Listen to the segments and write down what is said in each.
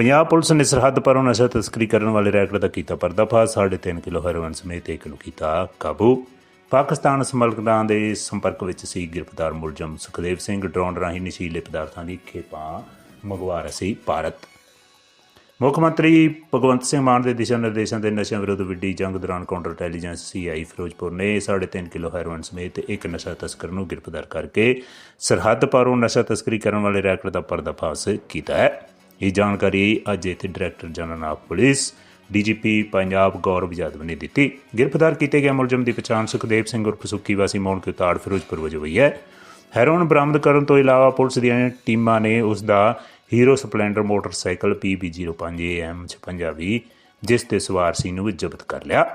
Punjab police ਨੇ ਸਰਹੱਦ ਪਰੋਂ ਨਸ਼ਾ ਤਸਕਰੀ ਕਰਨ ਵਾਲੇ ਰੈਕਟ ਦਾ ਕੀਤਾ ਪਰਦਾਫਾਸ਼ 3.5 ਕਿਲੋ ਹੈਰੋਇਨ ਸਮੇਤ ਇੱਕ ਨੂੰ ਕੀਤਾ ਕਾਬੂ। ਪਾਕਿਸਤਾਨ ਸਮਗਲਰਾਂ ਦੇ ਸੰਪਰਕ ਵਿੱਚ ਸੀ ਗ੍ਰਿਫਤਾਰ ਮੁਲਜ਼ਮ ਸੁਖਦੇਵ ਸਿੰਘ, ਡਰੋਨ ਰਾਹੀਂ ਨਸ਼ੀਲੇ ਪਦਾਰਥਾਂ ਦੀ ਖੇਪਾਂ ਮੰਗਵਾ ਰਿਹਾ ਸੀ ਭਾਰਤ। ਮੁੱਖ ਮੰਤਰੀ ਭਗਵੰਤ ਸਿੰਘ ਮਾਨ ਦੇ ਦਿਸ਼ਾ ਨਿਰਦੇਸ਼ਾਂ ਦੇ ਨਸ਼ਿਆਂ ਵਿਰੁੱਧ ਵਿੱਢੀ ਜੰਗ ਦੌਰਾਨ ਕਾਊਂਟਰ ਇੰਟੈਲੀਜੈਂਸ ਸੀਆਈ ਫਿਰੋਜ਼ਪੁਰ ਨੇ 3.5 ਕਿਲੋ ਹੈਰੋਇਨ ਸਮੇਤ ਇੱਕ ਨਸ਼ਾ ਤਸਕਰ ਨੂੰ ਗ੍ਰਿਫਤਾਰ ਕਰਕੇ ਸਰਹੱਦ ਪਾਰੋਂ ਨਸ਼ਾ ਤਸਕਰੀ ਕਰਨ ਵਾਲੇ ਰੈਕਟ ਦਾ ਪਰਦਾਫਾਸ਼ ਕੀਤਾ ਹੈ। ਇਹ ਜਾਣਕਾਰੀ ਅੱਜ ਇੱਥੇ director general of police, DGP Punjab Gaurav Yadav ਨੇ ਦਿੱਤੀ। ਗ੍ਰਿਫਤਾਰ ਕੀਤੇ ਗਏ ਮੁਲਜ਼ਮ ਦੀ ਪਛਾਣ ਸੁਖਦੇਵ ਸਿੰਘ ਉਰਫ ਸੁੱਕੀ ਵਾਸੀ ਮੌਣ ਕੇ ਉਤਾੜ ਫਿਰੋਜ਼ਪੁਰ ਵਜੋਂ ਹੋਈ ਹੈ। ਹੈਰੋਇਨ ਬਰਾਮਦ ਕਰਨ ਤੋਂ ਇਲਾਵਾ ਪੁਲਿਸ ਦੀਆਂ ਟੀਮਾਂ ਨੇ ਉਸ ਦਾ ਹੀਰੋ ਸਪਲੈਂਡਰ ਮੋਟਰਸਾਈਕਲ PB05AM 5620 ਜਿਸ ਤੇ ਸਵਾਰ ਸੀ ਨੂੰ ਵੀ ਜ਼ਬਤ ਕਰ ਲਿਆ।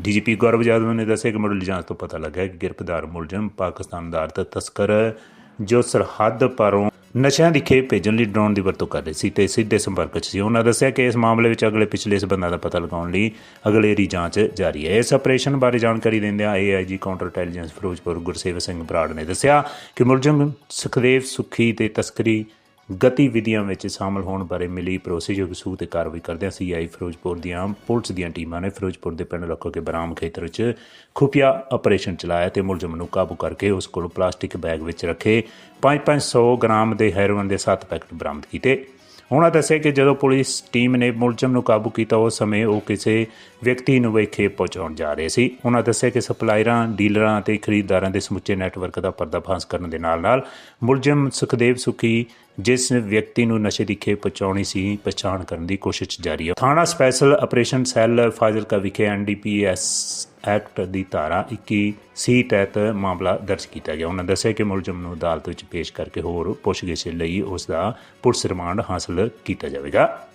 ਡੀਜੀਪੀ ਗੌਰਵ ਯਾਦਵ ਨੇ ਦੱਸਿਆ ਕਿ ਮੁੱਢਲੀ ਜਾਂਚ ਤੋਂ ਪਤਾ ਲੱਗਾ ਕਿ ਗ੍ਰਿਫਤਾਰ ਮੁਲਜ਼ਮ ਪਾਕਿਸਤਾਨ ਦਾ ਅਰਥ ਤਸਕਰ ਜੋ ਸਰਹੱਦ ਪਰੋਂ ਨਸ਼ਿਆਂ ਦੀ ਖੇਪ ਭੇਜਣ ਲਈ ਡਰੋਨ ਦੀ ਵਰਤੋਂ ਕਰ ਰਹੇ ਸੀ ਤੇ ਸਿੱਧੇ ਸੰਪਰਕ 'ਚ ਸੀ। ਉਹਨਾਂ ਦੱਸਿਆ ਕਿ ਇਸ ਮਾਮਲੇ ਵਿੱਚ ਅਗਲੇ ਪਿਛਲੇ ਸਬੰਧਾਂ ਦਾ ਪਤਾ ਲਗਾਉਣ ਲਈ ਅਗਲੇਰੀ ਜਾਂਚ ਜਾਰੀ ਹੈ। ਇਸ ਆਪਰੇਸ਼ਨ ਬਾਰੇ ਜਾਣਕਾਰੀ ਦਿੰਦਿਆਂ AIG counter intelligence Ferozepur Gursev Singh Brar ਨੇ ਦੱਸਿਆ ਕਿ ਮੁਲਜ਼ਮ ਸੁਖਦੇਵ ਸੁਖੀ ਤੇ ਤਸਕਰੀ ਗਤੀਵਿਧੀਆਂ ਵਿੱਚ ਸ਼ਾਮਲ ਹੋਣ ਬਾਰੇ ਮਿਲੀ ਭਰੋਸੇਯੋਗ ਸੂਹ ਤੇ ਕਾਰਵਾਈ ਕਰਦਿਆਂ ਸੀਆਈ ਫਿਰੋਜ਼ਪੁਰ ਦੀਆਂ ਪੁਲਿਸ ਦੀਆਂ ਟੀਮਾਂ ਨੇ ਫਿਰੋਜ਼ਪੁਰ ਦੇ ਪਿੰਡ ਲੱਖੋ ਕੇ ਬਰਾਮ ਖੇਤਰ 'ਚ ਖੁਫੀਆ ਆਪਰੇਸ਼ਨ ਚਲਾਇਆ ਤੇ ਮੁਲਜ਼ਮ ਨੂੰ ਕਾਬੂ ਕਰਕੇ ਉਸ ਕੋਲੋਂ ਪਲਾਸਟਿਕ ਬੈਗ ਵਿੱਚ ਰੱਖੇ 5-500 ਗ੍ਰਾਮ ਦੇ ਹੈਰੋਇਨ ਦੇ 7 ਪੈਕਟ ਬਰਾਮਦ ਕੀਤੇ। ਉਹਨਾਂ ਦੱਸਿਆ ਕਿ ਜਦੋਂ ਪੁਲਿਸ ਟੀਮ ਨੇ ਮੁਲਜ਼ਮ ਨੂੰ ਕਾਬੂ ਕੀਤਾ, ਉਸ ਸਮੇਂ ਉਹ ਕਿਸੇ ਵਿਅਕਤੀ ਨੂੰ ਵੇਖੇ ਪਹੁੰਚਾਉਣ ਜਾ ਰਹੇ ਸੀ। ਉਹਨਾਂ ਦੱਸਿਆ ਕਿ ਸਪਲਾਇਰਾਂ, ਡੀਲਰਾਂ ਅਤੇ ਖਰੀਦਦਾਰਾਂ ਦੇ ਸਮੁੱਚੇ ਨੈਟਵਰਕ ਦਾ ਪਰਦਾਫਾਸ਼ ਕਰਨ ਦੇ ਨਾਲ-ਨਾਲ ਮੁਲਜ਼ਮ ਸੁਖਦੇਵ ਸੁਖੀ ਜਿਸ ਵਿਅਕਤੀ ਨੂੰ ਨਸ਼ੇ ਦੀ ਖੇਪ ਪਹੁੰਚਾਉਣੀ ਸੀ, ਪਛਾਣ ਕਰਨ ਦੀ ਕੋਸ਼ਿਸ਼ ਜਾਰੀ ਹੈ। ਥਾਣਾ ਸਪੈਸ਼ਲ ਆਪਰੇਸ਼ਨ ਸੈੱਲ ਫਾਜ਼ਿਲਕਾ ਵਿਖੇ ਐਨਡੀਪੀਐਸ ਐਕਟ ਦੀ ਧਾਰਾ 21 ਸੀ ਤਹਿਤ ਮਾਮਲਾ ਦਰਜ ਕੀਤਾ ਗਿਆ। ਉਹਨਾਂ ਦੱਸਿਆ ਕਿ ਮੁਲਜ਼ਮ ਨੂੰ ਅਦਾਲਤ ਵਿੱਚ ਪੇਸ਼ ਕਰਕੇ ਹੋਰ ਪੁੱਛਗਿੱਛ ਲਈ ਉਸ ਦਾ ਪੁਲਿਸ ਰਿਮਾਂਡ ਹਾਸਲ ਕੀਤਾ ਜਾਵੇਗਾ।